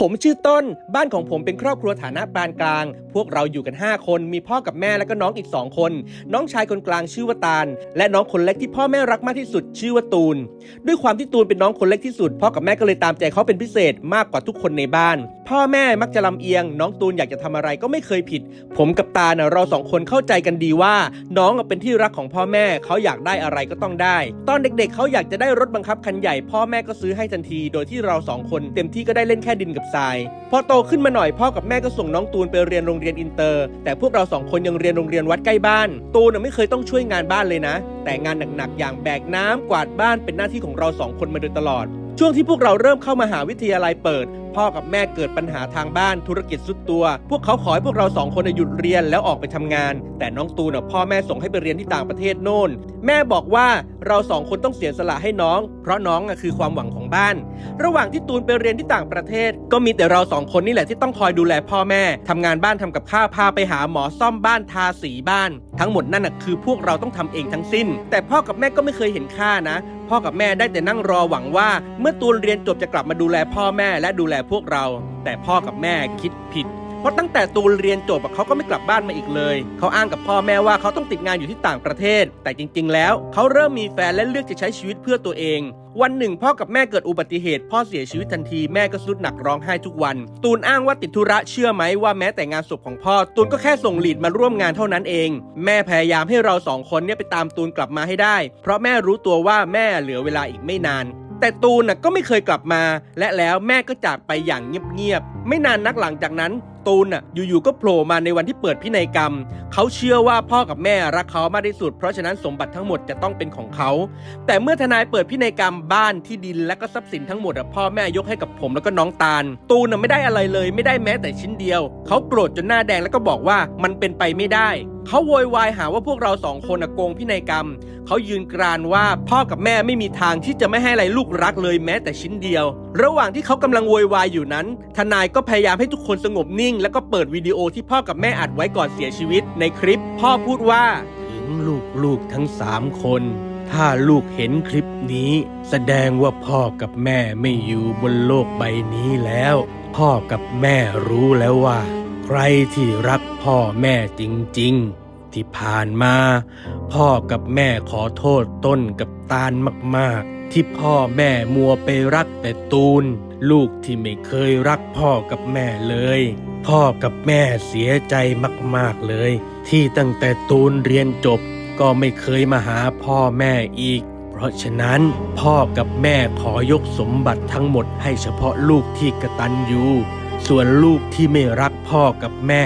ผมชื่อต้น บ้านของผมเป็นครอบครัวฐานะปานกลาง พวกเราอยู่กัน 5 คน มีพ่อกับแม่และก็น้องอีก 2 คน น้องชายคนกลางชื่อว่าตาล และน้องคนเล็กที่พ่อแม่รักมากที่สุดชื่อว่าตูน ด้วยความที่ตูนเป็นน้องคนเล็กที่สุด พ่อกับแม่ก็เลยตามใจเขาเป็นพิเศษมากกว่าทุกคนในบ้าน พ่อแม่มักจะลำเอียง น้องตูนอยากจะทำอะไรก็ไม่เคยผิด ผมกับตาลน่ะเราสองคนเข้าใจกันดีว่า น้องอะเป็นที่รักของพ่อแม่เขาอยากได้อะไรก็ต้องได้ ตอนเด็กๆ เขาอยากจะได้รถบังคับคันใหญ่ พ่อแม่ก็ซื้อให้ทันที โดยที่เราสองคนเต็มที่ก็ได้เล่นแค่ดินกับทราย พอโตขึ้นมาหน่อยพ่อกับแม่ก็ส่งน้องตูนไปเรียนโรงเรียนอินเตอร์ แต่พวกเราสองคนยังเรียนโรงเรียนวัดใกล้บ้าน ตูนไม่เคยต้องช่วยงานบ้านเลยนะ แต่งานหนักๆอย่างแบกน้ำกวาดบ้านเป็นหน้าที่ของเราสองคนมาโดยตลอด ช่วงที่พวกเราเริ่มเข้ามหาวิทยาลัยเปิด พ่อกับแม่เกิดปัญหาทางบ้านธุรกิจสุดตัว พวกเขาขอให้พวกเราสองคนหยุดเรียนแล้วออกไปทำงาน แต่น้องตูนน่ะพ่อแม่ส่งให้ไปเรียนที่ต่างประเทศโน่น แม่บอกว่าเราสองคนต้องเสียสละให้น้อง เพราะน้องอะคือความหวังของบ้าน ระหว่างที่ตูนไปเรียนที่ต่างประเทศ ก็มีแต่เราสองคนนี่แหละที่ต้องคอยดูแลพ่อแม่ทำงานบ้านทำกับข้าวพาไปหาหมอซ่อมบ้านทาสีบ้าน ทั้งหมดนั่นน่ะคือพวกเราต้องทำเองทั้งสิ้น แต่พ่อกับแม่ก็ไม่เคยเห็นค่านะ พ่อกับแม่ได้แต่นั่งรอหวังว่า เมื่อตูนเรียนจบจะกลับมาดูแลพ่อแม่และดูแลพวกเรา แต่พ่อกับแม่คิดผิด เพราะตั้งแต่ตูนเรียนจบเขาก็ไม่กลับบ้านมาอีกเลย เขาอ้างกับพ่อแม่ว่าเขาต้องติดงานอยู่ที่ต่างประเทศ แต่จริง ๆ แล้ว เขาเริ่มมีแฟนและเลือกจะใช้ชีวิตเพื่อตัวเอง วันหนึ่ง พ่อกับแม่เกิดอุบัติเหตุ พ่อเสียชีวิตทันทีแม่ก็สุดหนักร้องไห้ทุกวัน ตูนอ้างว่าติดธุระเชื่อไหมว่าแม้แต่งานศพของพ่อ ตูนก็แค่ส่งหลีดมาร่วมงานเท่านั้นเอง แม่พยายามให้เราสองคนเนี่ยไปตามตูนกลับมาให้ได้ เพราะแม่รู้ตัวว่าแม่เหลือเวลาอีกไม่นาน แต่ตูนน่ะก็ไม่เคยกลับมา และแล้วแม่ก็จากไปอย่างเงียบๆ ไม่นานนักหลังจากนั้น ตูนน่ะอยู่ๆก็โผล่มาในวันที่เปิดพินัยกรรม เขาเชื่อว่าพ่อกับแม่รักเขามากที่สุด เพราะฉะนั้นสมบัติทั้งหมดจะต้องเป็นของเขา แต่เมื่อทนายเปิดพินัยกรรมบ้านที่ดินและก็ทรัพย์สินทั้งหมดพ่อแม่ยกให้กับผมแล้วก็น้องตาล ตูนน่ะไม่ได้อะไรเลย ไม่ได้แม้แต่ชิ้นเดียว เขาโกรธจนหน้าแดงแล้วก็บอกว่ามันเป็นไปไม่ได้ เขาโวยวายหาว่าพวกเราสองคนน่ะโกงพินัยกรรม เขายืนกรานว่าพ่อกับแม่ไม่มีทางที่จะไม่ให้อะไรลูกรักเลยแม้แต่ชิ้นเดียว ระหว่างที่เขากำลังโวยวายอยู่นั้น ทนายก็พยายามให้ทุกคนสงบนิ่ง แล้วก็เปิดวิดีโอที่พ่อกับแม่อัดไว้ก่อนเสียชีวิต ในคลิป พ่อพูดว่า ถึงลูกๆทั้งสามคนถ้าลูกเห็นคลิปนี้ แสดงว่าพ่อกับแม่ไม่อยู่บนโลกใบนี้แล้ว พ่อกับแม่รู้แล้วว่า ใครที่รักพ่อแม่จริงๆ ที่ผ่านมา พ่อกับแม่ขอโทษต้นกับตาลมากๆ ที่พ่อแม่มัวไปรักแต่ตูน ลูกที่ไม่เคยรักพ่อกับแม่เลย พ่อกับแม่เสียใจมากๆเลย ที่ตั้งแต่ตูนเรียนจบก็ไม่เคยมาหาพ่อแม่อีก เพราะฉะนั้นพ่อกับแม่ขอยกสมบัติทั้งหมดให้เฉพาะลูกที่กระตันอยู่ ส่วนลูกที่ไม่รักพ่อกับแม่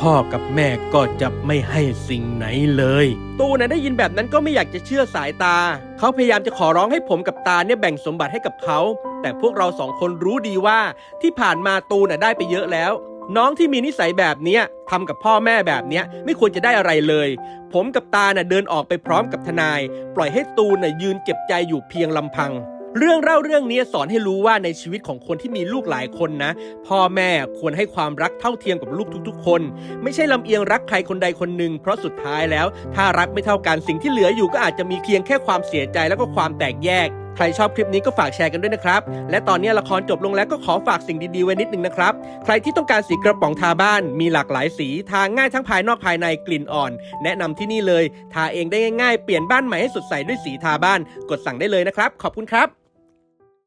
พ่อกับแม่ก็จะไม่ให้สิ่งไหนเลย ตูนะได้ยินแบบนั้นก็ไม่อยากจะเชื่อสายตา เขาพยายามจะขอร้องให้ผมกับตาเนี่ยแบ่งสมบัติให้กับเขา แต่พวกเราสองคนรู้ดีว่าที่ผ่านมาตูน่ะได้ไปเยอะแล้วน้องที่มีนิสัยแบบเนี้ยทำกับพ่อแม่แบบเนี้ยไม่ควรจะได้อะไรเลย ผมกับตาน่ะเดินออกไปพร้อมกับทนาย ปล่อยให้ตูนน่ะยืนเจ็บใจอยู่เพียงลำพัง เรื่องเล่าเรื่องนี้สอนให้รู้ว่าในชีวิตของคนที่มีลูกหลายคนนะ พ่อแม่ควรให้ความรักเท่าเทียมกับลูกทุกๆ คน ไม่ใช่ลำเอียงรักใครคนใดคนหนึ่งเพราะสุดท้ายแล้ว ถ้ารักไม่เท่ากันสิ่งที่เหลืออยู่ก็อาจจะมีเพียงแค่ความเสียใจแล้วก็ความแตกแยกใครชอบคลิปนี้ก็ฝากแชร์กันด้วยนะครับ และตอนนี้ละครจบลงแล้วก็ขอฝากสิ่งดีๆไว้นิดนึงนะครับ ใครที่ต้องการสีกระป๋องทาบ้าน มีหลากหลายสีทาง่ายทั้งภายนอกภายในกลิ่นอ่อน แนะนำที่นี่เลย ทาเองได้ง่ายๆ เปลี่ยนบ้านใหม่ให้สดใสด้วยสีทาบ้าน กดสั่งได้เลยนะครับ ขอบคุณครับ